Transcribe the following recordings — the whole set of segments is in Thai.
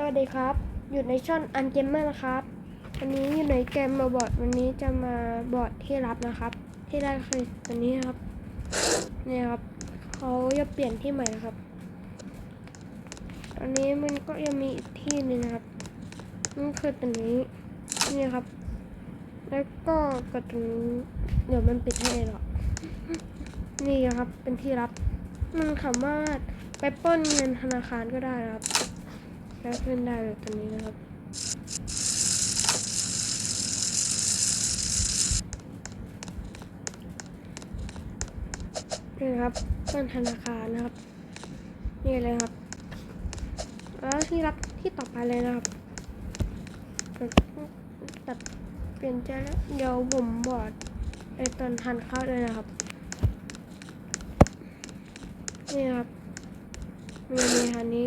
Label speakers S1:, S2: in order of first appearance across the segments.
S1: สวัสดีครับ อยู่ในช่องอันเกมเมอร์นะครับ วันนี้อยู่ในเกมมาบอดวันนี้จะมาบอดที่รับนะครับ ที่ได้คือตัวนี้ครับเนี่ยครับเขาจะเปลี่ยนที่ใหม่นะครับตอนนี้มันก็ยังมีอีกที่หนึงนะครับนั่นคือตัวนี้นี่ครับ แล้วก็กดตรงนี้เดี๋ยวมันปิดให้หรอกนี่ครับเป็นที่รับ มันสามารถไปป้นเงินธนาคารก็ได้นะครับ แล้วขึ้นได้แบบตัวนี้นะครับนี่นะครับต้นธนาคารนะครับ นี่เลยครับ แล้วที่รับที่ต่อไปเลยนะครับตัดเปลี่ยนใจแล้วเดี๋ยวผมบอดไอตอนทันเข้าเลยนะครับ นี่ครับมีมีทันนี้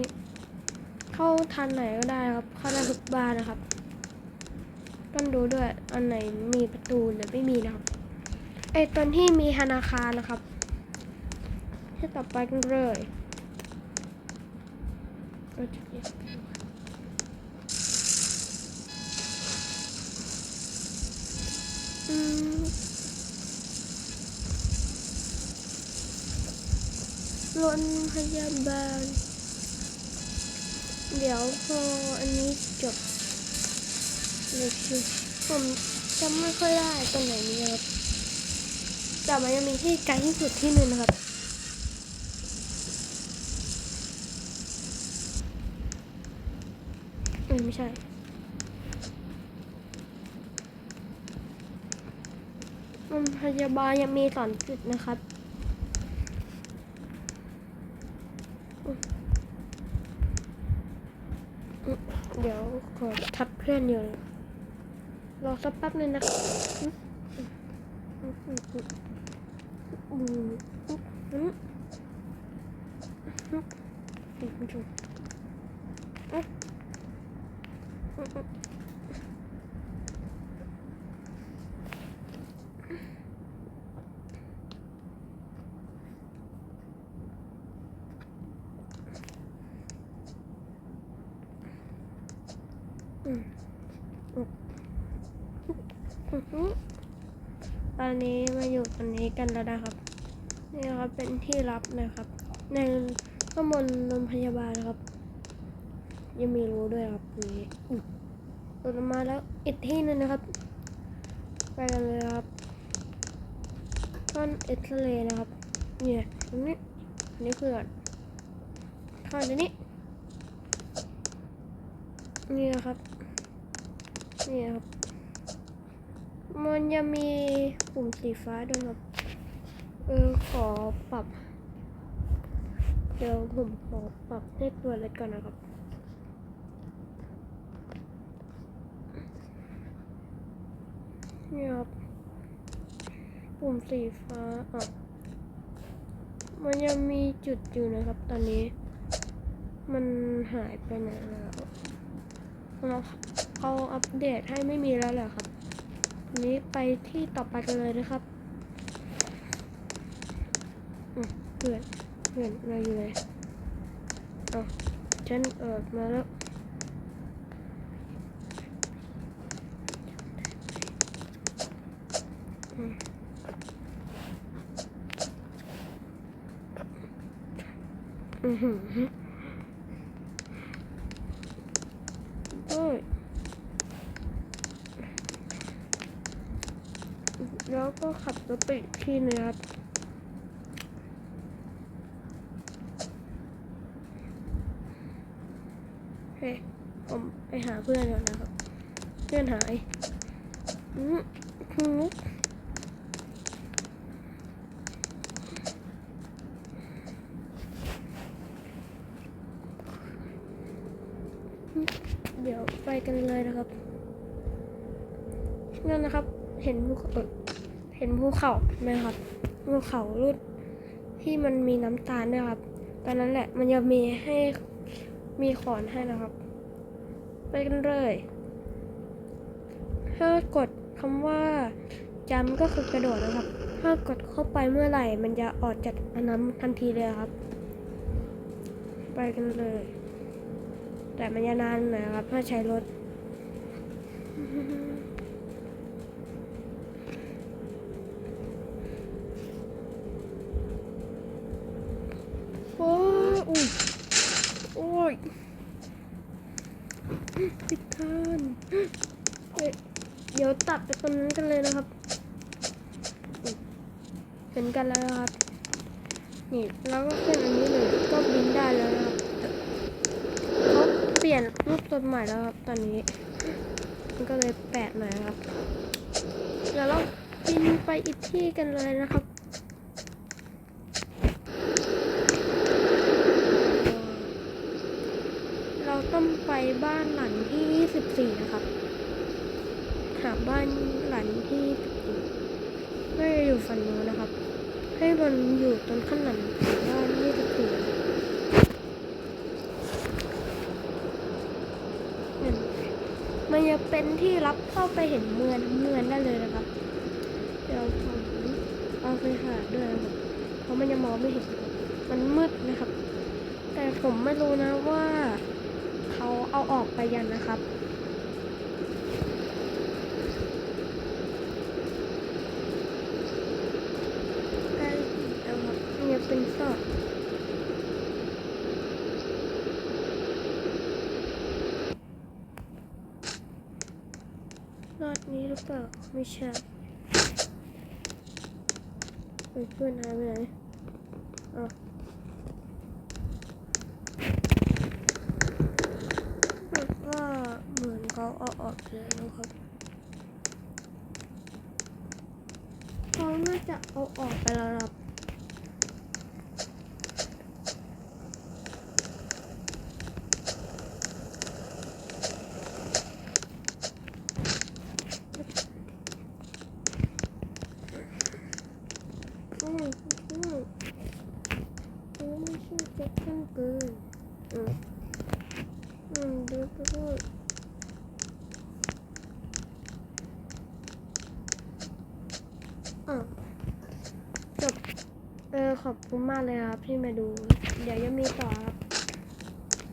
S1: เข้าทันไหนก็ได้ครับ เข้าได้ทุกบ้านนะครับ ต้องดูด้วยอันไหนมีประตูหรือไม่มีนะครับ ไอตอนที่มีธนาคารนะครับที่ต่อไปกันเลยเราจะเรียอืมรถพยาบาล เดี๋ยวพออันนี้จบเลยคือผมจำไม่ค่อยได้ตรงไหนนี้ครับแต่มันยังมีที่ไกลที่สุดที่หนึ่งนะครับเออไม่ใช่มันพยาบาลยังมีสอนจุดนะครับ เดี๋ยวขอทับเพื่อนอยู่เลยรอสักแป๊บนึงนะอืมอืมอืมอืมอืมอืมอืมอืมอืมอืมอืม ตอนนี้มาอยู่ตรงนี้กันแล้วนะครับ นี่ครับเป็นที่รับนะครับ ในข้างบนโรงพยาบาลนะครับ ยังมีรู้ด้วยครับตรงนี้อืมหลุดออกมาแล้วอีกที่นึงนะครับ ไปกันเลยครับท่อนเอ็กซเรย์นะครับ เนี่ยตรงนี้นนี้คือท่อนนี้ นี่นะครับ นี่ครับ มันจะมีปุ่มสีฟ้าด้วยครับ เออขอปรับ เดี๋ยวผมขอปรับให้ตัวเล็กก่อนนะครับนี่ครับ ปุ่มสีฟ้าอะมันยังมีจุดอยู่นะครับ ตอนนี้ มันหายไปไหนแล้ว เขาอัปเดตให้ไม่มีแล้วแหละครับทีนี้ไปที่ต่อไปกันเลยนะครับเพื่อนเพื่อนมาอยู่เลยเอ๋อฉันเออมาแล้วอืมอือหือโอ้ย แล้วก็ขับรถไปที่หนึงครับเฮ้ยผมไปหาเพื่อนก่อนนะครับ เพื่อนหายอืมอืมเดี๋ยวไปกันเลยนะครับนั่นนะครับ เห็นภูเขาเออ เห็นภูเขาไหมครับภูเขาลูกที่มันมีน้ำตาลด้วยครับ ตอนนั้นแหละมันจะมีให้มีขอนให้นะครับ ไปกันเลย ถ้ากดคำว่าจำก็คือกระโดดนะครับ ถ้ากดเข้าไปเมื่อไหร่ มันจะออกจากอันนั้นทันทีเลยครับ ไปกันเลย แต่แต่มันจะนานหน่อยครับ ถ้าใช้รถ ยปิดทานเดี๋ยวตัดไปตรงนั้นกันเลยนะครับ เห็นกันแล้วนะครับ นี่แล้วก็ขึ้นอันนี้เลยก็บินได้แล้วนะครับเขาเปลี่ยนรูปตัวใหม่แล้วครับตอนนี้ มันก็เลยแปลกหน่อยนะครับเดี๋ยวเราบินไปอีกที่กันเลยนะครับ เรา ต้องไปบ้านหลังที่24นะครับบ้านหลังที่24น่าจะอยู่ฝั่งนู้นนะครับ ให้มันอยู่ตรงข้างหลังของบ้าน24นั่มันจะเป็นที่รับเข้าไปเห็นเมืองเมืองได้เลยนะครับ เดี๋ยวผมเอาไปหาด้วยนะครับเพราะมันยังมองไม่เห็น มันมืดนะครับ แต่ผมไม่รู้นะว่า เขาเอาออกไปยังนะครับใกล้แล้วครับเนี่ยเป็นซอกรอดนี้หรือเปล่า ไม่ใช่เฮ้ยเพื่อนหายไปไหนอ๋อ แบบว่า เอาเอาออกเลยนะครับเขาน่าจะเอาออกไปแล้วครับอืมอืมอืมไม่ใช่เจ็บข้างเกินอืม อืมดูไปด้วยอะจบ เออ ขอบ คุณมากเลยครับที่มาดู เดี๋ยวยังมีต่อครับ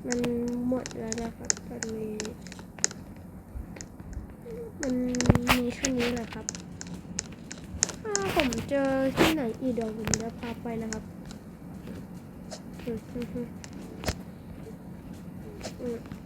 S1: มันหมดแล้วนะครับตอนนี้ มันมีแค่นี้แหละครับ ถ้าผมเจอที่ไหนอีกเดี๋ยวผมจะพาไปนะครับอืมอืมอืม